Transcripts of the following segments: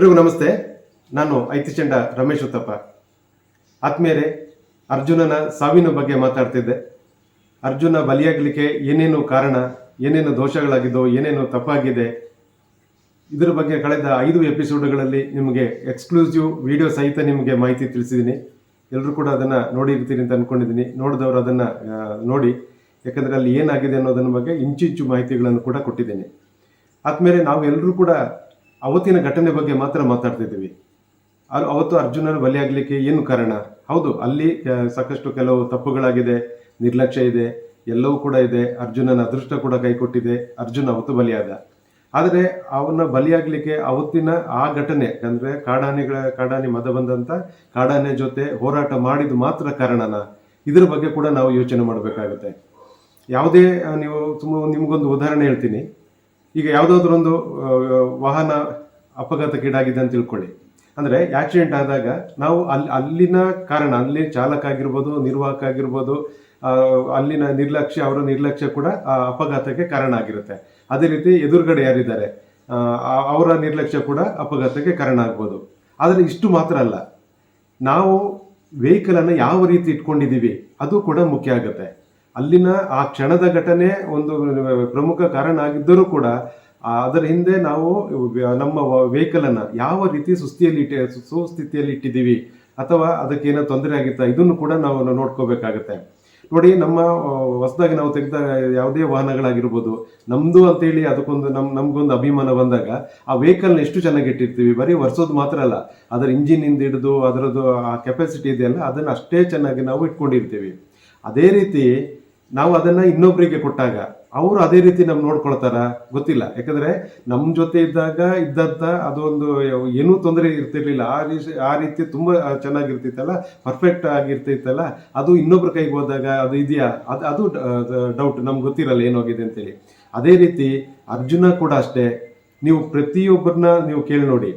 ಎಲ್ರಿಗೂ ನಮಸ್ತೆ. ನಾನು ಐತಿಚಂಡ ರಮೇಶ್ ಉತ್ತಪ್ಪ. ಆತ್ಮೇರೆ ಅರ್ಜುನನ ಸಾವಿನ ಬಗ್ಗೆ ಮಾತಾಡ್ತಿದ್ದೆ. ಅರ್ಜುನ ಬಲಿಯಾಗಲಿಕ್ಕೆ ಏನೇನು ಕಾರಣ, ಏನೇನು ದೋಷಗಳಾಗಿದ್ದೋ, ಏನೇನು ತಪ್ಪಾಗಿದೆ, ಇದರ ಬಗ್ಗೆ ಕಳೆದ ಐದು ಎಪಿಸೋಡ್ಗಳಲ್ಲಿ ನಿಮಗೆ ಎಕ್ಸ್ಕ್ಲೂಸಿವ್ ವಿಡಿಯೋ ಸಹಿತ ನಿಮಗೆ ಮಾಹಿತಿ ತಿಳಿಸಿದ್ದೀನಿ. ಎಲ್ಲರೂ ಕೂಡ ಅದನ್ನು ನೋಡಿರ್ತೀರಿ ಅಂತ ಅಂದ್ಕೊಂಡಿದ್ದೀನಿ ನೋಡಿದವರು ಅದನ್ನು ನೋಡಿ, ಯಾಕಂದರೆ ಅಲ್ಲಿ ಏನಾಗಿದೆ ಅನ್ನೋದನ್ನ ಬಗ್ಗೆ ಇಂಚಿಂಚು ಮಾಹಿತಿಗಳನ್ನು ಕೂಡ ಕೊಟ್ಟಿದ್ದೀನಿ. ಆದಮೇಲೆ ನಾವು ಎಲ್ಲರೂ ಕೂಡ ಅವತ್ತಿನ ಘಟನೆ ಬಗ್ಗೆ ಮಾತ್ರ ಮಾತಾಡ್ತಿದ್ದೀವಿ. ಅಲ್ಲಿ ಅವತ್ತು ಅರ್ಜುನನ ಬಲಿಯಾಗಲಿಕ್ಕೆ ಏನು ಕಾರಣ? ಹೌದು, ಅಲ್ಲಿ ಸಾಕಷ್ಟು ಕೆಲವು ತಪ್ಪುಗಳಾಗಿದೆ, ನಿರ್ಲಕ್ಷ್ಯ ಇದೆ, ಎಲ್ಲವೂ ಕೂಡ ಇದೆ, ಅರ್ಜುನನ ಅದೃಷ್ಟ ಕೂಡ ಕೈಕೊಟ್ಟಿದೆ ಅರ್ಜುನ ಅವತ್ತು ಬಲಿಯಾದ. ಆದರೆ ಅವನ ಬಲಿಯಾಗಲಿಕ್ಕೆ ಅವತ್ತಿನ ಆ ಘಟನೆ, ಅಂದರೆ ಕಾಡಾನೆಗಳ, ಕಾಡಾನೆ ಮದ ಬಂದಂತ ಕಾಡಾನೆ ಜೊತೆ ಹೋರಾಟ ಮಾಡಿದ ಮಾತ್ರ ಕಾರಣನ? ಇದರ ಬಗ್ಗೆ ಕೂಡ ನಾವು ಯೋಚನೆ ಮಾಡಬೇಕಾಗುತ್ತೆ. ಯಾವುದೇ ನೀವು ತುಂಬ ನಿಮಗೊಂದು ಉದಾಹರಣೆ ಹೇಳ್ತೀನಿ. ಈಗ ಯಾವುದಾದ್ರೂ ಒಂದು ವಾಹನ ಅಪಘಾತಕ್ಕೀಡಾಗಿದೆ ಅಂತ ತಿಳ್ಕೊಳ್ಳಿ. ಅಂದರೆ ಆಕ್ಸಿಡೆಂಟ್ ಆದಾಗ ನಾವು ಅಲ್ಲಿ, ಅಲ್ಲಿನ ಕಾರಣ ಅಲ್ಲಿ ಚಾಲಕ ಆಗಿರ್ಬೋದು, ನಿರ್ವಾಹಕ ಆಗಿರ್ಬೋದು ಅಲ್ಲಿನ ನಿರ್ಲಕ್ಷ್ಯ, ಅವರ ನಿರ್ಲಕ್ಷ್ಯ ಕೂಡ ಆ ಅಪಘಾತಕ್ಕೆ ಕಾರಣ ಆಗಿರುತ್ತೆ. ಅದೇ ರೀತಿ ಎದುರುಗಡೆ ಯಾರಿದ್ದಾರೆ ಅವರ ನಿರ್ಲಕ್ಷ್ಯ ಕೂಡ ಅಪಘಾತಕ್ಕೆ ಕಾರಣ ಆಗ್ಬೋದು. ಆದರೆ ಇಷ್ಟು ಮಾತ್ರ ಅಲ್ಲ. ನಾವು ವೆಹಿಕಲನ್ನು ಯಾವ ರೀತಿ ಇಟ್ಕೊಂಡಿದ್ದೀವಿ, ಅದು ಕೂಡ ಮುಖ್ಯ ಆಗುತ್ತೆ. ಅಲ್ಲಿನ ಆ ಕ್ಷಣದ ಘಟನೆ ಒಂದು ಪ್ರಮುಖ ಕಾರಣ ಆಗಿದ್ದರೂ ಕೂಡ ಅದರ ಹಿಂದೆ ನಾವು ನಮ್ಮ ವೆಹಿಕಲ್ ಅನ್ನ ಯಾವ ರೀತಿ ಸುಸ್ಥಿಯಲ್ಲಿ ಇಟ್ಟ ಸುಸ್ಥಿತಿಯಲ್ಲಿ ಇಟ್ಟಿದ್ದೀವಿ ಅಥವಾ ಅದಕ್ಕೆ ಏನೋ ತೊಂದರೆ ಆಗಿತ್ತಾ, ಇದನ್ನು ಕೂಡ ನಾವು ನೋಡ್ಕೋಬೇಕಾಗತ್ತೆ. ನೋಡಿ, ನಮ್ಮ ಹೊಸದಾಗಿ ನಾವು ತೆಗೆದ ಯಾವುದೇ ವಾಹನಗಳಾಗಿರ್ಬೋದು, ನಮ್ದು ಅಂತೇಳಿ ಅದಕ್ಕೊಂದು ನಮ್, ನಮ್ಗೊಂದು ಅಭಿಮಾನ ಬಂದಾಗ, ಆ ವೆಹಿಕಲ್ನ ಎಷ್ಟು ಚೆನ್ನಾಗಿ ಇಟ್ಟಿರ್ತೀವಿ, ಬರೀ ಒರೆಸೋದು ಮಾತ್ರ ಅಲ್ಲ, ಅದರ ಇಂಜಿನಿಂದ ಹಿಡಿದು, ಅದರದ್ದು ಆ ಕೆಪಾಸಿಟಿ ಇದೆಯಲ್ಲ, ಅದನ್ನು ಅಷ್ಟೇ ಚೆನ್ನಾಗಿ ನಾವು ಇಟ್ಕೊಂಡಿರ್ತೀವಿ. ಅದೇ ರೀತಿ ನಾವು ಅದನ್ನ ಇನ್ನೊಬ್ಬರಿಗೆ ಕೊಟ್ಟಾಗ ಅವರು ಅದೇ ರೀತಿ ನಮ್ ನೋಡ್ಕೊಳ್ತಾರ? ಗೊತ್ತಿಲ್ಲ. ಯಾಕಂದ್ರೆ ನಮ್ ಜೊತೆ ಇದ್ದಾಗ ಇದ್ದಂತ ಅದೊಂದು ಏನೂ ತೊಂದರೆ ಇರ್ತಿರ್ಲಿಲ್ಲ. ಆ ರೀತಿ ಆ ರೀತಿ ತುಂಬಾ ಚೆನ್ನಾಗಿರ್ತಿತ್ತಲ್ಲ? ಪರ್ಫೆಕ್ಟ್ ಆಗಿರ್ತಿತ್ತಲ್ಲ? ಅದು ಇನ್ನೊಬ್ರ ಕೈಗೆ ಹೋದಾಗ ಅದು ಇದೆಯಾ? ಅದು ಅದು ಡೌಟ್ ನಮ್ಗೆ ಗೊತ್ತಿರಲ್ಲ ಏನೋಗಿದೆ ಅಂತೇಳಿ. ಅದೇ ರೀತಿ ಅರ್ಜುನ ಕೂಡ ಅಷ್ಟೇ. ನೀವು ಪ್ರತಿಯೊಬ್ಬರನ್ನ ನೀವು ಕೇಳಿ ನೋಡಿ.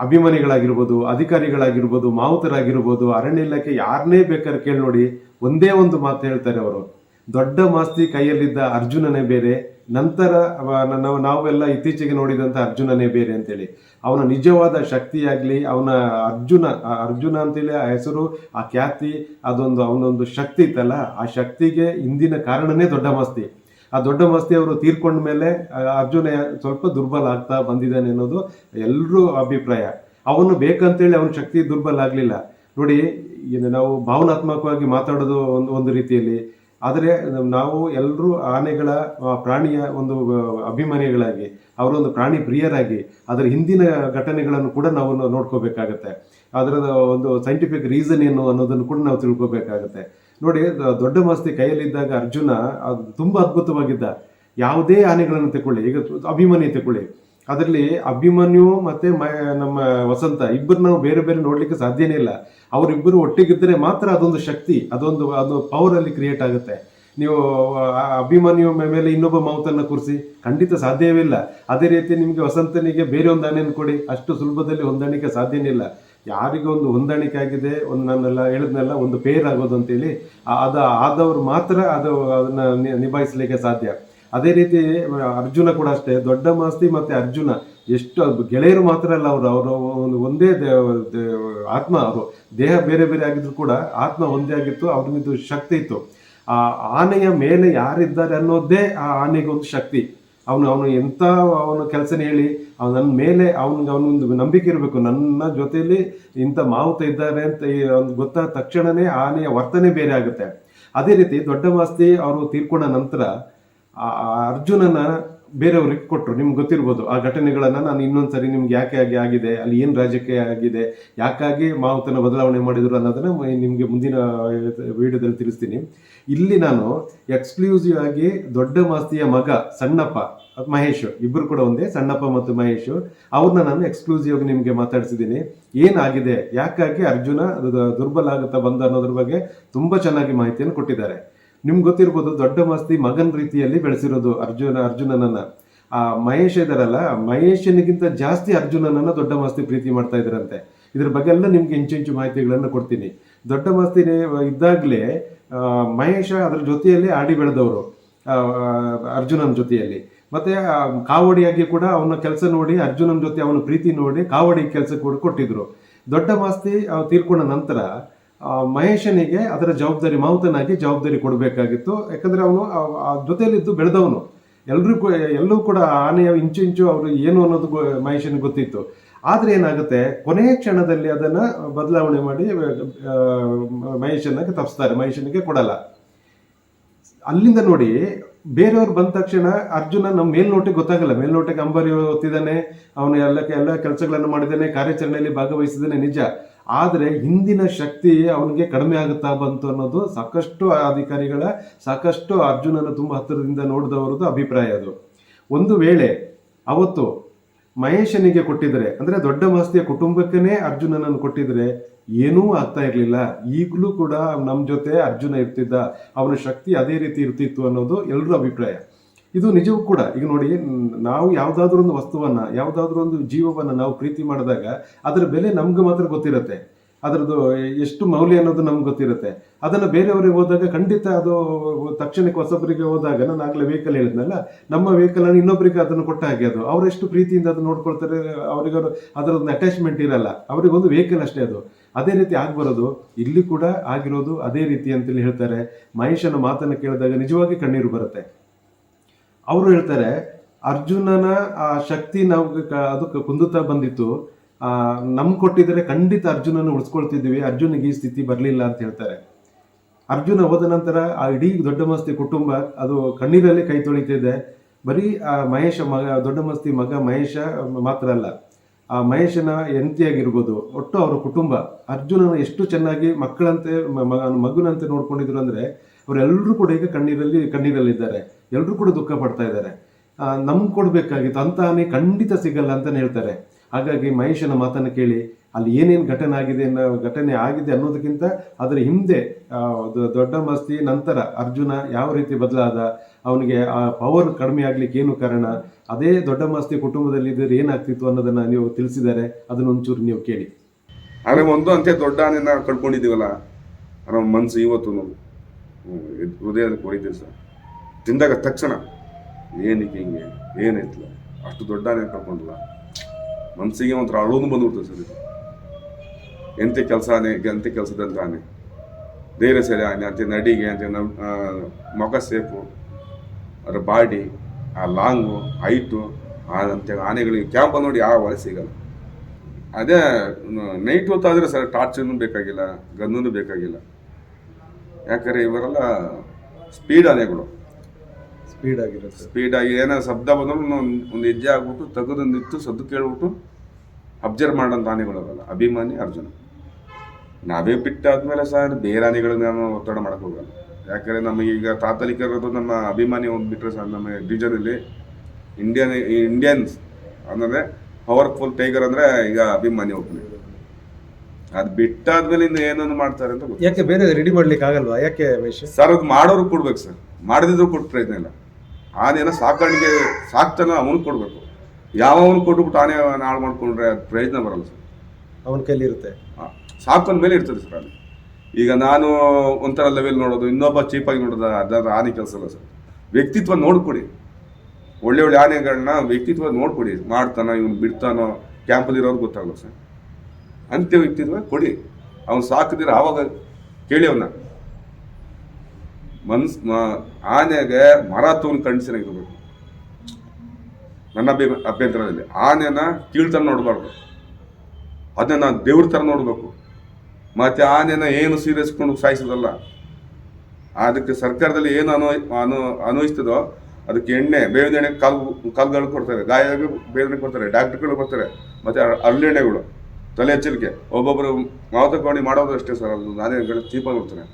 ಅಭಿಮಾನಿಗಳಾಗಿರ್ಬೋದು, ಅಧಿಕಾರಿಗಳಾಗಿರ್ಬೋದು, ಮಾವುತರಾಗಿರ್ಬೋದು, ಅರಣ್ಯ ಇಲಾಖೆ ಯಾರನ್ನೇ ಬೇಕಾದ್ರೆ ಕೇಳಿ ನೋಡಿ. ಒಂದೇ ಒಂದು ಮಾತು ಹೇಳ್ತಾರೆ ಅವರು. ದೊಡ್ಡ ಮಾಸ್ತಿ ಕೈಯಲ್ಲಿದ್ದ ಅರ್ಜುನನೇ ಬೇರೆ, ನಂತರ ನಾವು, ನಾವೆಲ್ಲ ಇತ್ತೀಚೆಗೆ ನೋಡಿದಂಥ ಅರ್ಜುನನೇ ಬೇರೆ ಅಂತೇಳಿ. ಅವನ ನಿಜವಾದ ಶಕ್ತಿಯಾಗಲಿ, ಅವನ ಅರ್ಜುನ ಅರ್ಜುನ ಅಂತೇಳಿ ಆ ಹೆಸರು, ಆ ಖ್ಯಾತಿ, ಅದೊಂದು ಅವನೊಂದು ಶಕ್ತಿ ಇತ್ತಲ್ಲ, ಆ ಶಕ್ತಿಗೆ ಇಂದಿನ ಕಾರಣನೇ ದೊಡ್ಡ ಮಾಸ್ತಿ. ಆ ದೊಡ್ಡ ಮಾಸ್ತಿ ಅವರು ತೀರ್ಕೊಂಡ ಮೇಲೆ ಅರ್ಜುನ ಸ್ವಲ್ಪ ದುರ್ಬಲ ಆಗ್ತಾ ಬಂದಿದ್ದಾನೆ ಅನ್ನೋದು ಎಲ್ಲರೂ ಅಭಿಪ್ರಾಯ. ಅವನು ಬೇಕಂತೇಳಿ ಅವನ ಶಕ್ತಿ ದುರ್ಬಲ ಆಗಲಿಲ್ಲ. ನೋಡಿ ನಾವು ಭಾವನಾತ್ಮಕವಾಗಿ ಮಾತಾಡೋದು ಒಂದು ಒಂದು ರೀತಿಯಲ್ಲಿ ಆದರೆ ನಾವು ಎಲ್ಲರೂ ಆನೆಗಳ ಪ್ರಾಣಿಯ ಒಂದು ಅಭಿಮಾನಿಗಳಾಗಿ ಅವರೊಂದು ಪ್ರಾಣಿ ಪ್ರಿಯರಾಗಿ, ಅದರ ಹಿಂದಿನ ಘಟನೆಗಳನ್ನು ಕೂಡ ನಾವು ನೋಡ್ಕೋಬೇಕಾಗತ್ತೆ. ಅದರ ಒಂದು ಸೈಂಟಿಫಿಕ್ ರೀಸನ್ ಏನು ಅನ್ನೋದನ್ನು ಕೂಡ ನಾವು ತಿಳ್ಕೊಬೇಕಾಗತ್ತೆ. ನೋಡಿ ದೊಡ್ಡ ಮಾಸ್ತಿ ಕೈಯಲ್ಲಿದ್ದಾಗ ಅರ್ಜುನ, ಅದು ತುಂಬಾ ಅದ್ಭುತವಾಗಿದ್ದ. ಯಾವುದೇ ಆನೆಗಳನ್ನು ತಗೊಳ್ಳಿ ಈಗ ಅಭಿಮಾನಿ ತಗೊಳ್ಳಿ ಅದರಲ್ಲಿ ಅಭಿಮನ್ಯು ಮತ್ತೆ ನಮ್ಮ ವಸಂತ ಇಬ್ಬರು ನಾವು ಬೇರೆ ಬೇರೆ ನೋಡ್ಲಿಕ್ಕೆ ಸಾಧ್ಯನೇ ಇಲ್ಲ. ಅವರಿಬ್ಬರು ಒಟ್ಟಿಗಿದ್ದರೆ ಮಾತ್ರ ಅದೊಂದು ಶಕ್ತಿ, ಅದೊಂದು, ಅದು ಪವರ್ ಅಲ್ಲಿ ಕ್ರಿಯೇಟ್ ಆಗುತ್ತೆ. ನೀವು ಅಭಿಮನ್ಯು ಮೇಲೆ ಇನ್ನೊಬ್ಬ ಮೌತನ್ನು ಕೂರಿಸಿ, ಖಂಡಿತ ಸಾಧ್ಯವಿಲ್ಲ ಅದೇ ರೀತಿ ನಿಮಗೆ ವಸಂತನಿಗೆ ಬೇರೆ ಒಂದು ಕೊಡಿ, ಅಷ್ಟು ಸುಲಭದಲ್ಲಿ ಹೊಂದಾಣಿಕೆ ಸಾಧ್ಯನೇ ಇಲ್ಲ. ಯಾರಿಗೊಂದು ಹೊಂದಾಣಿಕೆ ಆಗಿದೆ, ಒಂದು ನನ್ನೆಲ್ಲ ಹೇಳಿದ್ನೆಲ್ಲ ಒಂದು ಪೇರ್ ಆಗೋದು ಅಂತೇಳಿ ಅದು ಆದವ್ರು ಮಾತ್ರ ಅದು, ಅದನ್ನ ನಿಭಾಯಿಸ್ಲಿಕ್ಕೆ ಸಾಧ್ಯ. ಅದೇ ರೀತಿ, ಅರ್ಜುನ ಕೂಡ ಅಷ್ಟೇ, ದೊಡ್ಡ ಮಾಸ್ತಿ ಮತ್ತೆ ಅರ್ಜುನ. ಎಷ್ಟು ಗೆಳೆಯರು ಮಾತ್ರ ಅಲ್ಲ ಅವರು, ಅವರ ಒಂದು ಒಂದೇ ಆತ್ಮ ಅವರು ದೇಹ ಬೇರೆ ಬೇರೆ ಆಗಿದ್ರು ಕೂಡ ಆತ್ಮ ಒಂದೇ ಆಗಿತ್ತು ಅವ್ರಿಗಿದ್ದು ಶಕ್ತಿ ಇತ್ತು. ಆ ಆನೆಯ ಮೇಲೆ ಯಾರಿದ್ದಾರೆ ಅನ್ನೋದೇ ಆ ಆನೆಗೊಂದು ಶಕ್ತಿ. ಅವನು ಅವನು ಎಂತ ಅವನು ಕೆಲಸನ ಹೇಳಿ ಅವನು ನನ್ನ ಮೇಲೆ ಅವನಿಗೆ ಅವನೊಂದು ನಂಬಿಕೆ ಇರಬೇಕು. ನನ್ನ ಜೊತೆಯಲ್ಲಿ ಇಂಥ ಮಾವುತ ಇದ್ದಾರೆ ಅಂತ ಅವ್ನಿಗೆ ಗೊತ್ತಾದ ತಕ್ಷಣನೇ ಆನೆಯ ವರ್ತನೆ ಬೇರೆ ಆಗುತ್ತೆ. ಅದೇ ರೀತಿ ದೊಡ್ಡ ಮಾಸ್ತಿ ಅವರು ತೀರ್ಕೊಂಡ ನಂತರ ಅರ್ಜುನನ ಬೇರೆಯವ್ರಿಗೆ ಕೊಟ್ಟರು ನಿಮ್ಗೆ ಗೊತ್ತಿರ್ಬೋದು, ಆ ಘಟನೆಗಳನ್ನು ನಾನು ಇನ್ನೊಂದ್ಸರಿ ನಿಮ್ಗೆ ಯಾಕೆ ಆಗಿ ಆಗಿದೆ, ಅಲ್ಲಿ ಏನು ರಾಜಕೀಯ ಆಗಿದೆ, ಯಾಕಾಗಿ ಮಾವುತನ ಬದಲಾವಣೆ ಮಾಡಿದರು ಅನ್ನೋದನ್ನ ನಿಮಗೆ ಮುಂದಿನ ವಿಡಿಯೋದಲ್ಲಿ ತಿಳಿಸ್ತೀನಿ. ಇಲ್ಲಿ ನಾನು ಎಕ್ಸ್ಕ್ಲೂಸಿವ್ ಆಗಿ ದೊಡ್ಡ ಮಾಸ್ತಿಯ ಮಗ ಸಣ್ಣಪ್ಪ ಮಹೇಶ್ ಇಬ್ಬರು ಕೂಡ ಒಂದೇ ಸಣ್ಣಪ್ಪ ಮತ್ತು ಮಹೇಶ್ ಅವ್ರನ್ನ ನಾನು ಎಕ್ಸ್ಕ್ಲೂಸಿವ್ ಆಗಿ ನಿಮಗೆ ಮಾತಾಡ್ಸಿದ್ದೀನಿ. ಏನಾಗಿದೆ ಯಾಕಾಗಿ ಅರ್ಜುನ ದುರ್ಬಲ ಆಗುತ್ತಾ ಬಂದ ಅನ್ನೋದ್ರ ಬಗ್ಗೆ ತುಂಬ ಚೆನ್ನಾಗಿ ಮಾಹಿತಿಯನ್ನು ಕೊಟ್ಟಿದ್ದಾರೆ. ನಿಮ್ಗೆ ಗೊತ್ತಿರ್ಬೋದು, ದೊಡ್ಡ ಮಸ್ತಿ ಮಗನ್ ರೀತಿಯಲ್ಲಿ ಬೆಳೆಸಿರೋದು ಅರ್ಜುನ, ಅರ್ಜುನನನ್ನ. ಆ ಮಹೇಶ್ ಇದಾರಲ್ಲ, ಮಹೇಶನಿಗಿಂತ ಜಾಸ್ತಿ ಅರ್ಜುನನನ್ನ ದೊಡ್ಡ ಮಸ್ತಿ ಪ್ರೀತಿ ಮಾಡ್ತಾ ಇದ್ರಂತೆ. ಇದ್ರ ಬಗ್ಗೆ ಎಲ್ಲ ನಿಮ್ಗೆ ಇಂಚು ಮಾಹಿತಿಗಳನ್ನು ಕೊಡ್ತೀನಿ. ದೊಡ್ಡ ಮಸ್ತಿ ಇದ್ದಾಗಲೇ ಮಹೇಶ ಅದ್ರ ಜೊತೆಯಲ್ಲಿ ಆಡಿ ಬೆಳೆದವರು ಅರ್ಜುನನ ಜೊತೆಯಲ್ಲಿ. ಮತ್ತೆ ಕಾವಡಿಯಾಗಿ ಕೂಡ ಅವನ ಕೆಲಸ ನೋಡಿ, ಅರ್ಜುನನ ಜೊತೆ ಅವನ ಪ್ರೀತಿ ನೋಡಿ ಕಾವಡಿ ಕೆಲಸ ಕೂಡ ಕೊಟ್ಟಿದ್ರು. ದೊಡ್ಡ ಮಾಸ್ತಿ ತೀರ್ಕೊಂಡ ನಂತರ ಮಹೇಶನಿಗೆ ಅದರ ಜವಾಬ್ದಾರಿ, ಮಾವುತನಾಗಿ ಜವಾಬ್ದಾರಿ ಕೊಡಬೇಕಾಗಿತ್ತು. ಯಾಕಂದರೆ ಅವನು ಆ ಜೊತೆಯಲ್ಲಿದ್ದು ಬೆಳೆದವನು. ಎಲ್ರಿಗೂ ಎಲ್ಲೂ ಕೂಡ ಆನೆಯ ಇಂಚು ಇಂಚು ಅವರು ಏನು ಅನ್ನೋದು ಮಹೇಶನಿಗೆ ಗೊತ್ತಿತ್ತು. ಆದರೆ ಏನಾಗುತ್ತೆ, ಕೊನೆಯ ಕ್ಷಣದಲ್ಲಿ ಅದನ್ನ ಬದಲಾವಣೆ ಮಾಡಿ ಮಹೇಶನಿಗೆ ತಪ್ಪಿಸ್ತಾರೆ ಮಹೇಶನಿಗೆ ಕೊಡಲ್ಲ. ಅಲ್ಲಿಂದ ನೋಡಿ, ಬೇರೆಯವ್ರು ಬಂದ ತಕ್ಷಣ ಅರ್ಜುನ ನಮ್ಮ ಮೇಲ್ನೋಟಕ್ಕೆ ಗೊತ್ತಾಗಲ್ಲ. ಮೇಲ್ನೋಟಕ್ಕೆ ಅಂಬಾರಿ ಹೊತ್ತಿದ್ದಾನೆ. ಅವನು ಎಲ್ಲ ಎಲ್ಲ ಕೆಲಸಗಳನ್ನು ಮಾಡಿದ್ದಾನೆ. ಕಾರ್ಯಾಚರಣೆಯಲ್ಲಿ ಭಾಗವಹಿಸಿದ್ದಾನೆ. ನಿಜ. ಆದರೆ ಹಿಂದಿನ ಶಕ್ತಿ ಅವನಿಗೆ ಕಡಿಮೆ ಆಗುತ್ತಾ ಬಂತು ಅನ್ನೋದು ಸಾಕಷ್ಟು ಅಧಿಕಾರಿಗಳ, ಸಾಕಷ್ಟು ಅರ್ಜುನನ ತುಂಬ ಹತ್ತಿರದಿಂದ ನೋಡಿದವರದ್ದು ಅಭಿಪ್ರಾಯ ಅದು. ಒಂದು ವೇಳೆ ಅವತ್ತು ಮಹೇಶನಿಗೆ ಕೊಟ್ಟಿದ್ರೆ, ಅಂದರೆ ದೊಡ್ಡ ಮಾಸ್ತಿಯ ಕುಟುಂಬಕ್ಕೇ ಅರ್ಜುನನನ್ನು ಕೊಟ್ಟಿದ್ರೆ ಏನೂ ಆಗ್ತಾ ಇರಲಿಲ್ಲ. ಈಗಲೂ ಕೂಡ ನಮ್ಮ ಜೊತೆ ಅರ್ಜುನ ಇರ್ತಿದ್ದ, ಅವನ ಶಕ್ತಿ ಅದೇ ರೀತಿ ಇರ್ತಿತ್ತು ಅನ್ನೋದು ಎಲ್ಲರ ಅಭಿಪ್ರಾಯ. ಇದು ನಿಜವೂ ಕೂಡ. ಈಗ ನೋಡಿ, ನಾವು ಯಾವುದಾದ್ರೂ ಒಂದು ವಸ್ತುವನ್ನ ಯಾವುದಾದ್ರೂ ಒಂದು ಜೀವವನ್ನ ನಾವು ಪ್ರೀತಿ ಮಾಡಿದಾಗ ಅದರ ಬೆಲೆ ನಮ್ಗೆ ಮಾತ್ರ ಗೊತ್ತಿರುತ್ತೆ. ಅದರದ್ದು ಎಷ್ಟು ಮೌಲ್ಯ ಅನ್ನೋದು ನಮ್ಗೆ ಗೊತ್ತಿರುತ್ತೆ. ಅದನ್ನು ಬೇರೆಯವರಿಗೆ ಹೋದಾಗ ಖಂಡಿತ ಅದು ತಕ್ಷಣಕ್ಕೆ ಹೊಸೊಬ್ಬರಿಗೆ ಹೋದಾಗ, ನಾನು ಆಗಲೇ ವೆಹಿಕಲ್ ಹೇಳಿದ್ನಲ್ಲ, ನಮ್ಮ ವೆಹಿಕಲ್ ಅನ್ನು ಇನ್ನೊಬ್ಬರಿಗೆ ಅದನ್ನು ಕೊಟ್ಟ ಹಾಗೆ ಅದು. ಅವರೆಷ್ಟು ಪ್ರೀತಿಯಿಂದ ಅದನ್ನು ನೋಡ್ಕೊಳ್ತಾರೆ, ಅವರಿಗೆ ಅದರದ್ದು ಅಟ್ಯಾಚ್ಮೆಂಟ್ ಇರಲ್ಲ. ಅವರಿಗೊಂದು ವೆಹಿಕಲ್ ಅಷ್ಟೇ ಅದು. ಅದೇ ರೀತಿ ಆಗ್ಬರೋದು. ಇಲ್ಲಿ ಕೂಡ ಆಗಿರೋದು ಅದೇ ರೀತಿ ಅಂತೇಳಿ ಹೇಳ್ತಾರೆ. ಮಹೇಶನ ಮಾತನ್ನು ಕೇಳಿದಾಗ ನಿಜವಾಗಿ ಕಣ್ಣೀರು ಬರುತ್ತೆ. ಅವರು ಹೇಳ್ತಾರೆ, ಅರ್ಜುನನ ಆ ಶಕ್ತಿ ನಾವು ಕ- ಅದು ಕ- ಕುಂದುತ್ತಾ ಬಂದಿತ್ತು. ಆ, ನಮ್ ಕೊಟ್ಟಿದ್ರೆ ಖಂಡಿತ ಅರ್ಜುನನ ಉಳಿಸ್ಕೊಳ್ತಿದ್ವಿ ಅರ್ಜುನಿಗೆ ಈ ಸ್ಥಿತಿ ಬರಲಿಲ್ಲ ಅಂತ ಹೇಳ್ತಾರೆ. ಅರ್ಜುನ ಹೋದ ನಂತರ ಆ ಇಡೀ ದೊಡ್ಡ ಮಸ್ತಿ ಕುಟುಂಬ, ಅದು ಕಣ್ಣೀರಲ್ಲಿ ಕೈ ತೊಳಿತಿದೆ. ಬರೀ ಆ ಮಹೇಶ ಮಗ, ದೊಡ್ಡ ಮಸ್ತಿ ಮಗ ಮಹೇಶ ಮಾತ್ರ ಅಲ್ಲ, ಆ ಮಹೇಶನ ಹೆಂಡತಿಯಾಗಿರ್ಬೋದು ಒಟ್ಟು ಅವರ ಕುಟುಂಬ. ಅರ್ಜುನನ ಎಷ್ಟು ಚೆನ್ನಾಗಿ ಮಕ್ಕಳಂತೆ ಮಗುನಂತೆ ನೋಡ್ಕೊಂಡಿದ್ರು ಅಂದ್ರೆ ಅವರೆಲ್ಲರೂ ಕೂಡ ಈಗ ಕಣ್ಣೀರಲ್ಲಿ, ಕಣ್ಣೀರಲ್ಲಿದ್ದಾರೆ. ಎಲ್ಲರೂ ಕೂಡ ದುಃಖ ಪಡ್ತಾ ಇದ್ದಾರೆ. ನಮ್ಗೆ ಕೊಡಬೇಕಾಗಿತ್ತು ಅಂತ ಹಾನಿ ಖಂಡಿತ ಸಿಗಲ್ಲ ಅಂತಾನೆ ಹೇಳ್ತಾರೆ. ಹಾಗಾಗಿ ಮಹೇಶನ ಮಾತನ್ನು ಕೇಳಿ, ಅಲ್ಲಿ ಏನೇನು ಘಟನೆ ಆಗಿದೆ ಅನ್ನೋ, ಘಟನೆ ಆಗಿದೆ ಅನ್ನೋದಕ್ಕಿಂತ ಅದರ ಹಿಂದೆ ದೊಡ್ಡ ಮಸ್ತಿ, ನಂತರ ಅರ್ಜುನ ಯಾವ ರೀತಿ ಬದಲಾದ, ಅವನಿಗೆ ಆ ಪವರ್ ಕಡಿಮೆ ಆಗ್ಲಿಕ್ಕೆ ಏನು ಕಾರಣ, ಅದೇ ದೊಡ್ಡ ಮಸ್ತಿ ಕುಟುಂಬದಲ್ಲಿ ಇದ್ರೆ ಏನಾಗ್ತಿತ್ತು ಅನ್ನೋದನ್ನ ನೀವು ತಿಳಿಸಿದ್ದಾರೆ ಅದನ್ನ ಒಂಚೂರು ನೀವು ಕೇಳಿ. ಆದರೆ ಒಂದು ಅಂತೆ ದೊಡ್ಡ ಕಳ್ಕೊಂಡಿದ್ದೀವಲ್ಲ, ನಮ್ಮ ಮನಸ್ಸು ಇವತ್ತು ನಾವು ಹೃದಯದಲ್ಲಿ ಸರ್. ತಿಂದಾಗ ತಕ್ಷಣ ಏನಕ್ಕೆ ಹಿಂಗೆ ಏನೈತಲ್ಲ ಅಷ್ಟು ದೊಡ್ಡ ಆನೆ ಕಳ್ಕೊಂಡಲ್ಲ ಮನಸ್ಸಿಗೆ ಒಂಥರ ಅಳೋದು ಬಂದ್ಬಿಡ್ತದೆ ಸರ್ ಇದು. ಎಂತೆ ಕೆಲಸ ಆನೆ, ಎಂತೆ ಕೆಲಸದಂತ ಆನೆ. ಧೈರ್ಯ ಸರಿ ಆನೆ, ಅಂತೆ ನಡಿಗೆ, ಅಂತೆ ಮೊಗ ಸೇಪು, ಅದರ ಬಾಡಿ, ಆ ಲಾಂಗು, ಹೈಟು ಅಂತೆ ಆನೆಗಳಿಗೆ ಕ್ಯಾಂಪ್ ನೋಡಿ ಯಾವ ಒಳೆ ಸಿಗಲ್ಲ. ಅದೇ ನೈಟ್ ಹೊತ್ತಾದರೆ ಸರ್ ಟಾರ್ಚನ್ನು ಬೇಕಾಗಿಲ್ಲ ಗನ್ನೂ ಬೇಕಾಗಿಲ್ಲ. ಯಾಕಂದರೆ ಇವರೆಲ್ಲ ಸ್ಪೀಡ್ ಆನೆಗಳು. ಸ್ಪೀಡ್ ಆಗಿರುತ್ತೆ. ಸ್ಪೀಡ್ ಆಗಿ ಏನೋ ಶಬ್ದ ಬಂದ್ರು ಒಂದು ಹೆಜ್ಜೆ ಆಗ್ಬಿಟ್ಟು ತೆಗೆದು ನಿಂತು ಸದ್ದು ಕೇಳ್ಬಿಟ್ಟು ಅಬ್ಸರ್ವ್ ಮಾಡೋಂಥ ಆನೆಗಳಲ್ಲ ಅಭಿಮಾನಿ ಅರ್ಜುನ. ನಾವೇ ಬಿಟ್ಟಾದ್ಮೇಲೆ ಸರ್ ಬೇರೆ ಆನೆಗಳನ್ನ ನಾನು ಒತ್ತಡ ಮಾಡಕ್ ಹೋಗಲ್ಲ. ಯಾಕಂದ್ರೆ ನಮಗೀಗ ಈಗ ತಾತ್ಕಾಲಿಕರದು ನಮ್ಮ ಅಭಿಮಾನಿ ಒಂದು ಬಿಟ್ರೆ ಸರ್ ನಮ್ಮ ಡಿವಿಜನಲ್ಲಿ ಇಂಡಿಯನ್ ಇಂಡಿಯನ್ಸ್ ಅಂದರೆ ಪವರ್ಫುಲ್ ಟೈಗರ್ ಅಂದ್ರೆ ಈಗ ಅಭಿಮಾನಿ ಒಬ್ಬನೇ ಅದು ಬಿಟ್ಟಾದ್ಮೇಲೆ ಇನ್ನು ಏನನ್ನು ಮಾಡ್ತಾರೆ ಅಂತ ಗೊತ್ತಿಲ್ಲ. ಯಾಕೆ ಬೇರೆ ರೆಡಿ ಮಾಡ್ಲಿಕ್ಕೆ ಆಗಲ್ವಾ ಯಾಕೆ ಸರ್ ಅದು ಮಾಡೋರು ಕೊಡ್ಬೇಕು ಸರ್. ಮಾಡದಿದ್ರು ಕೊಟ್ಟು ಪ್ರಯತ್ನ ಇಲ್ಲ. ಆನೆನ ಸಾಕಾಣಿಕೆ ಸಾಕ್ತನ ಅವನು ಕೊಡ್ಬೇಕು. ಯಾವ ಅವನು ಕೊಟ್ಬಿಟ್ಟು ಆನೆ ಹಾಳು ಮಾಡ್ಕೊಂಡ್ರೆ ಅದು ಪ್ರಯೋಜನ ಬರಲ್ಲ ಸರ್. ಅವನ ಕೈಲಿ ಇರುತ್ತೆ. ಸಾಕೊಂಡ ಮೇಲೆ ಇರ್ತದೆ ಸರ್ ಆನೆ. ಈಗ ನಾನು ಒಂಥರ ಲೆವೆಲ್ ನೋಡೋದು ಇನ್ನೊಬ್ಬ ಚೀಪಾಗಿ ನೋಡೋದು ಅದರ ಆನೆ ಕೆಲಸ ಅಲ್ಲ ಸರ್. ವ್ಯಕ್ತಿತ್ವ ನೋಡ್ಕೊಡಿ. ಒಳ್ಳೆ ಒಳ್ಳೆ ಆನೆಗಳನ್ನ ವ್ಯಕ್ತಿತ್ವ ನೋಡ್ಕೊಡಿ. ಮಾಡ್ತಾನೋ ಇವನು ಬಿಡ್ತಾನೋ ಕ್ಯಾಂಪಲ್ಲಿ ಇರೋದು ಗೊತ್ತಾಗಲ್ಲ ಸರ್. ಅಂತ್ಯ ವ್ಯಕ್ತಿತ್ವ ಕೊಡಿ. ಅವ್ನು ಸಾಕಿದ್ರೆ ಆವಾಗ ಕೇಳಿ ಅವನ್ನ ಮನ್ಸ್ ಆನೆಗೆ ಮರ ತಗೊಂಡು ಕಂಡಿಸಿನಾಗಿರ್ಬೇಕು ನನ್ನ ಅಭಿ ಅಭ್ಯಂತರದಲ್ಲಿ. ಆನೆನ ಕೀಳ್ತನ ನೋಡಬಾರ್ದು. ಅದನ್ನ ದೇವ್ರ ಥರ ನೋಡಬೇಕು. ಮತ್ತೆ ಆನೆನ ಏನು ಸೀರಿಯಸ್ಕೊಂಡು ಸಾಯಿಸೋದಲ್ಲ. ಅದಕ್ಕೆ ಸರ್ಕಾರದಲ್ಲಿ ಏನು ಅನ್ವಯ ಅನು ಅನ್ವಯಿಸ್ತದೋ ಅದಕ್ಕೆ ಎಣ್ಣೆ, ಬೇವಿನ ಎಣ್ಣೆ ಕಾಲು ಕಾಲ್ಗಳು ಕೊಡ್ತಾರೆ. ಗಾಯ ಆಗಿ ಬೇವಿನ ಕೊಡ್ತಾರೆ. ಡಾಕ್ಟರ್ಗಳು ಬರ್ತಾರೆ ಮತ್ತೆ ಹರಳೆಣ್ಣೆಗಳು ತಲೆ ಹಚ್ಚಲಿಕ್ಕೆ ಒಬ್ಬೊಬ್ಬರು ಮಾವತಕೋಣಿ ಮಾಡೋದು ಅಷ್ಟೇ ಸರ್. ಅದು ನಾನೇ ಚೀಪಾಗಿ ನೋಡ್ತಾರೆ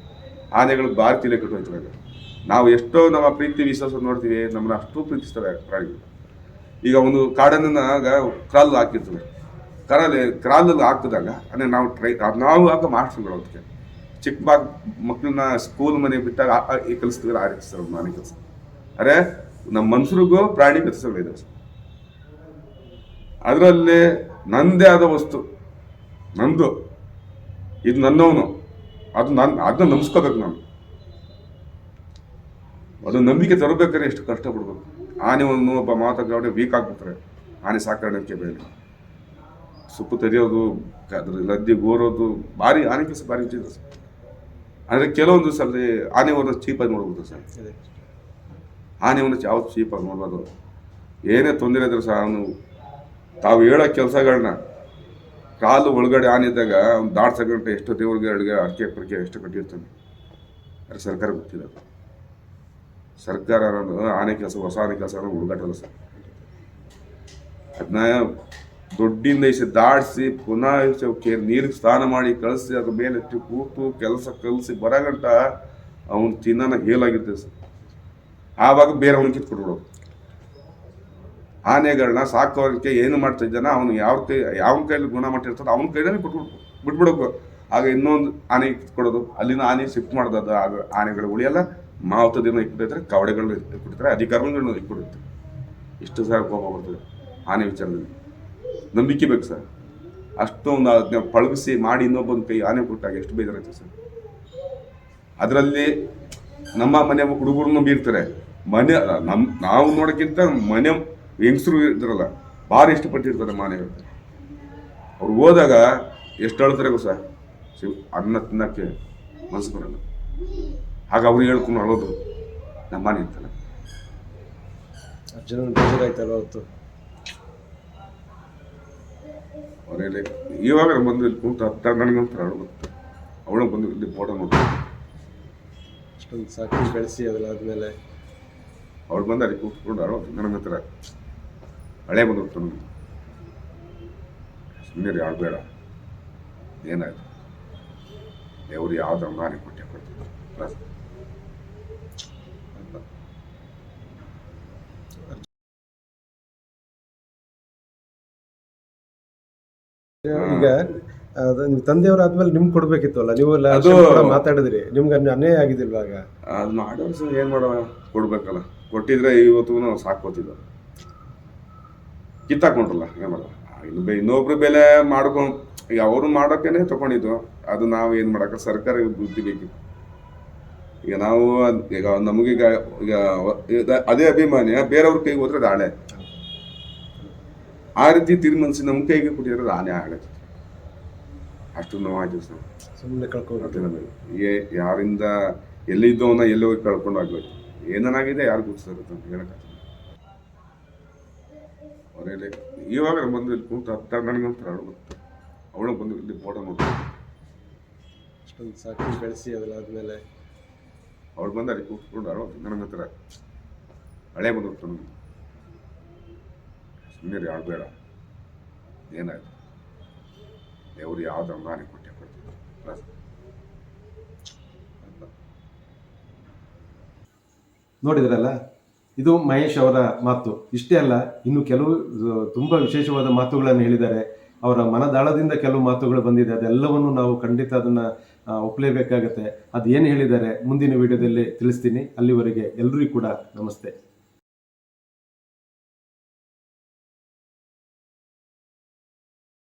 ಆನೆಗಳು ಬಾರಿ ತಿಲೆ ಕಟ್ಟು ಹೋಯ್ತಾರೆ ನಾವು ಎಷ್ಟೋ ನಮ್ಮ ಪ್ರೀತಿ ವಿಶ್ವಾಸ ನೋಡ್ತೀವಿ, ನಮ್ಮನ್ನ ಅಷ್ಟು ಪ್ರೀತಿಸ್ತವೆ ಪ್ರಾಣಿಗಳು. ಈಗ ಒಂದು ಕಾಡನ್ನ ಕ್ರಾಲ್ ಹಾಕಿರ್ತವೆ ಕರಲ್ಲಿ ಕ್ರಾಲಲ್ಲಿ ಹಾಕಿದಾಗ, ಅಂದರೆ ನಾವು ಟ್ರೈ, ನಾವು ಆಗ ಮಾಡ್ಸ್ಗಳು ಅದಕ್ಕೆ. ಚಿಕ್ಕ ಮಕ್ ಮಕ್ಕಳನ್ನ ಸ್ಕೂಲ್ ಮನೆ ಬಿಟ್ಟಾಗ ಆ- ಆ- ಈ ಕಲಿಸ್ತಿದ್ರೆ ಆ ರೀತಿ ಸರ್ ನಾನೇ ಕೆಲಸ. ಅರೆ, ನಮ್ಮ ಮನುಷ್ಯರಿಗೂ ಪ್ರಾಣಿ ಕೆಲಸಗಳಿದೆ ಅದರಲ್ಲಿ ನಂದೇ ಆದ ವಸ್ತು. ನಂದು. ಇದು ನನ್ನವನು. ಅದು ನಾನು ಅದನ್ನ ನಂಬಿಸ್ಕೋಬೇಕು ನಾನು. ಅದು ನಂಬಿಕೆ ತರಬೇಕಾದ್ರೆ ಎಷ್ಟು ಕಷ್ಟಪಡ್ಬೇಕು. ಆನೆ ಒಂದು ಒಬ್ಬ ಮಾತಾಡಿ ವೀಕ್ ಆಗ್ಬಿಡ್ತಾರೆ ಆನೆ ಸಾಕಾಣಿಕೆ ಬೇಡ ಸುಪ್ಪು ತೆರೆಯೋದು ಅದ್ರ ಲದ್ದಿ ಗೋರೋದು ಭಾರಿ ಆನೆ ಕೆಲಸ ಭಾರಿ ವಿಚಿತ್ರ ಸರ್ ಅಂದರೆ ಕೆಲವೊಂದು ಸಲ ಒಂದು ಚೀಪಾಗಿ ನೋಡ್ಬೋದು ಸರ್. ಆನೆ ಒಂದು ಯಾವತ್ತು ಚೀಪಾಗಿ ನೋಡ್ಬೋದು ಏನೇ ತೊಂದರೆ ಇದ್ರೆ ಸರ್ ಅವನು ತಾವು ಹೇಳೋ ಕೆಲಸಗಳನ್ನ ಕಾಲು ಒಳಗಡೆ ಆನಿದ್ದಾಗ ಇದ್ದಾಗ ಅವ್ನು ದಾಟ್ಸಗಂಟೆ ಎಷ್ಟು ದೇವ್ರಿಗೆ ಅಡುಗೆ ಅಡಿಕೆ ಪಡಿಕೆ ಎಷ್ಟು ಕಟ್ಟಿರ್ತಾನೆ? ಅದು ಸರ್ಕಾರ ಗೊತ್ತಿಲ್ಲ. ಸರ್ಕಾರ ಅನ್ನೋದು ಆನೆ ಕೆಲಸ, ಹೊಸ ಆನೆ ಕೆಲಸ ಅನ್ನೋ ಹುಡುಗಾಟಲ್ಲ ಸರ್. ಅದನ್ನ ದೊಡ್ಡಿಂದ ಇಸಿ ದಾಡಿಸಿ ಪುನಃ ನೀರಿಗೆ ಸ್ನಾನ ಮಾಡಿ ಕಳಿಸಿ, ಅದ್ರ ಮೇಲೆ ಕೂತು ಕೆಲಸ ಕಲಿಸಿ ಬರಗಂಟ ಅವನು ತಿನ್ನನ ಹೇಲಾಗಿರ್ತದೆ ಸರ್. ಆವಾಗ ಬೇರೆ ಬೇರೆಯವನು ಕಿತ್ಕೊಟ್ಬಿಡೋದು ಆನೆಗಳನ್ನ ಸಾಕೋದಕ್ಕೆ ಏನು ಮಾಡ್ತಾ ಇದ್ದಾನ ಅವನು ಯಾವ ಕೈ, ಯಾವ ಕೈಯಲ್ಲಿ ಗುಣಮಟ್ಟ ಇರ್ತದೆ ಅವನ ಕೈಲೇ ಬಿಟ್ಬಿಡ್ಬೇಕು ಬಿಟ್ಬಿಡಬೇಕು. ಆಗ ಇನ್ನೊಂದು ಆನೆ ಕೊಡೋದು ಅಲ್ಲಿನ ಆನೆ ಶಿಫ್ಟ್ ಮಾಡೋದು ಆಗ ಆನೆಗಳು ಉಳಿಯಲ್ಲ. ಮಾವತದಿನ ಇಟ್ಬಿಟ್ಟಿದ್ರೆ ಕವಡೆಗಳನ್ನ ಇಟ್ಬಿಟ್ಟಿರ್ತಾರೆ ಅಧಿಕಾರಗಳನ್ನ ಇಟ್ಬಿಟ್ಟಿರ್ತಾರೆ. ಇಷ್ಟು ಸಹ ಕೋಪ ಬರ್ತದೆ ಆನೆ ವಿಚಾರದಲ್ಲಿ. ನಂಬಿಕೆ ಬೇಕು ಸರ್. ಅಷ್ಟೊಂದು ಅದನ್ನ ಪಳಗಿಸಿ ಮಾಡಿ ಇನ್ನೊಬ್ಬನ ಕೈ ಆನೆ ಕೊಟ್ಟಾಗ ಎಷ್ಟು ಬೇಜಾರಾಯ್ತು ಸರ್. ಅದರಲ್ಲಿ ನಮ್ಮ ಮನೆ ಹುಡುಗರನ್ನು ಬೀರ್ತಾರೆ ಮನೆ, ನಮ್, ನಾವು ನೋಡೋಕ್ಕಿಂತ ಮನೆ ಹೆಂಗಸರು ಇದ್ರಲ್ಲ ಭಾರಿ ಇಷ್ಟಪಟ್ಟಿರ್ತಾರೆ ಮಾನೆಗಳು ಅವ್ರು ಹೋದಾಗ ಎಷ್ಟು ಅಳ್ತಾರೆ ಗೊಸ ಶಿವ್ ಅನ್ನ ತಿನ್ನಕ್ಕೆ ಮನಸ್ಸು ಬರಲ್ಲ. ಆಗ ಅವ್ರು ಹೇಳ್ಕೊಂಡು ಅಳೋದು ನಮ್ಮ ಮನೆ ಅಂತಲ್ಲ ಅರ್ಜುನನ ಬೇಜಾರಾಯ್ತಲ್ಲ ಅವತ್ತು? ಅವರಲ್ಲಿ ಇವಾಗ ಬಂದು ಇಲ್ಲಿ ಕೂತು ಹತ್ತ ನನಗಂತ ಅಳು ಅವಳು ಬಂದು ಇಲ್ಲಿ ಫೋಟೋ ನೋಡ್ತಾರೆ ಅಷ್ಟೊಂದು ಸಾಕಿ ಬೆಳೆಸಿ ಅದೆಲ್ಲಾದ್ಮೇಲೆ ಅವಳು ಬಂದು ಅಲ್ಲಿ ಕೂತ್ಕೊಂಡು ಅಳು ನನಗೆ ಹತ್ರ ಹಳೆ ಮದುವೆ ತಂದು ಸುಮ್ಮನೆ ಯಾರು ಬೇಡ. ಏನಾಯ್ತು? ದೇವ್ರು ಯಾವ್ದು ನಾನೇ ಕೊಟ್ಟೆ ಕೊಡ್ತೀನಿ. ಈಗ ನೀವು ತಂದೆಯವರು ಆದ್ಮೇಲೆ ನಿಮ್ಗೆ ಕೊಡ್ಬೇಕಿತ್ತು ಅಲ್ಲ ನೀವು ಅದು- ಮಾತಾಡಿದ್ರಿ ನಿಮ್ಗೆ ಅನ್ಯ- ಅನ್ಯಾಯ ಆಗಿದಿಲ್ವಾ ಆಗ? ಅದು ಮಾಡೋರು ಏನು ಮಾಡೋ ಕೊಡ್ಬೇಕಲ್ಲ. ಕೊಟ್ಟಿದ್ರೆ ಇವತ್ತು ನಾವು ಕಿತ್ತಾಕೊಂಡ್ರಲ್ಲ ಏನಲ್ಲ ಇನ್ನು ಇನ್ನೊಬ್ರ ಬೆಲೆ ಮಾಡ್ಕೊಂಡು ಈಗ ಅವರು ಮಾಡೋಕ್ಕೇನೆ ತಗೊಂಡಿದ್ದು. ಅದು ನಾವು ಏನು ಮಾಡೋಕೆ ಸರ್ಕಾರ ಬುದ್ಧಿ ಬೇಕಿತ್ತು. ಈಗ ನಾವು ಈಗ ನಮಗೀಗ ಈಗ ಅದೇ ಅಭಿಮಾನಿಯ ಬೇರೆಯವ್ರ ಕೈಗೆ ಹೋದ್ರೆ ಅದು ಆ ರೀತಿ ತೀರ್ಮಾನಿಸಿ ನಮ್ಮ ಕೈಗೆ ಕುಡಿಯೋದ್ರೆ ಆನೆ ಆಗತ್ತೆ. ಅಷ್ಟು ಸರ್. ಸುಮ್ಮನೆ ಕಳ್ಕೊಂಡು ಏ ಯಾರಿಂದ ಎಲ್ಲಿದ್ದವನ್ನ ಎಲ್ಲಿ ಹೋಗಿ ಕಳ್ಕೊಂಡು ಆಗ್ಬೇಕು. ಏನೇನಾಗಿದೆ ಯಾರು ಗುರುತಿಸ್ತಾರೆ ಅಂತ ಹೇಳಕ್ಕಾಗಲ್ಲ ಅವರಲ್ಲಿ ಇವಾಗ ಬಂದು ಇಲ್ಲಿ ಕೂತು ಹತ್ತ ನನಗಂತ ಅಳು ಅವಳು ಬಂದು ಇಲ್ಲಿ ಫೋಟೋ ನೋಡ್ತಾರೆ ಅಷ್ಟೊಂದು ಸಾಕಿ ಬೆಳೆಸಿ ಮೇಲೆ ಅವಳು ಬಂದು ಅಲ್ಲಿ ಕೂತ್ಕೊಂಡು ಅಳು ನನಗಂತರ ಹಳೆ ಬಂದು ತಂದು ಸುಮ್ಮನೆ ಯಾರು ಬೇಡ. ಏನಾಯ್ತು? ದೇವ್ರು ಯಾವ್ದು ಅನುದಾನ ಕೊಟ್ಟೆ ಕೊಡ್ತೀನಿ. ನೋಡಿದ್ರಲ್ಲ? ಇದು ಮಹೇಶ್ ಅವರ ಮಾತು. ಇಷ್ಟೇ ಅಲ್ಲ, ಇನ್ನು ಕೆಲವು ತುಂಬ ವಿಶೇಷವಾದ ಮಾತುಗಳನ್ನು ಹೇಳಿದ್ದಾರೆ. ಅವರ ಮನದಾಳದಿಂದ ಕೆಲವು ಮಾತುಗಳು ಬಂದಿದೆ. ಅದೆಲ್ಲವನ್ನು ನಾವು ಖಂಡಿತ ಅದನ್ನು ಒಪ್ಪಲೇಬೇಕಾಗತ್ತೆ ಅದು ಏನು ಹೇಳಿದ್ದಾರೆ ಮುಂದಿನ ವಿಡಿಯೋದಲ್ಲಿ ತಿಳಿಸ್ತೀನಿ. ಅಲ್ಲಿವರೆಗೆ ಎಲ್ಲರಿಗೂ ಕೂಡ ನಮಸ್ತೆ.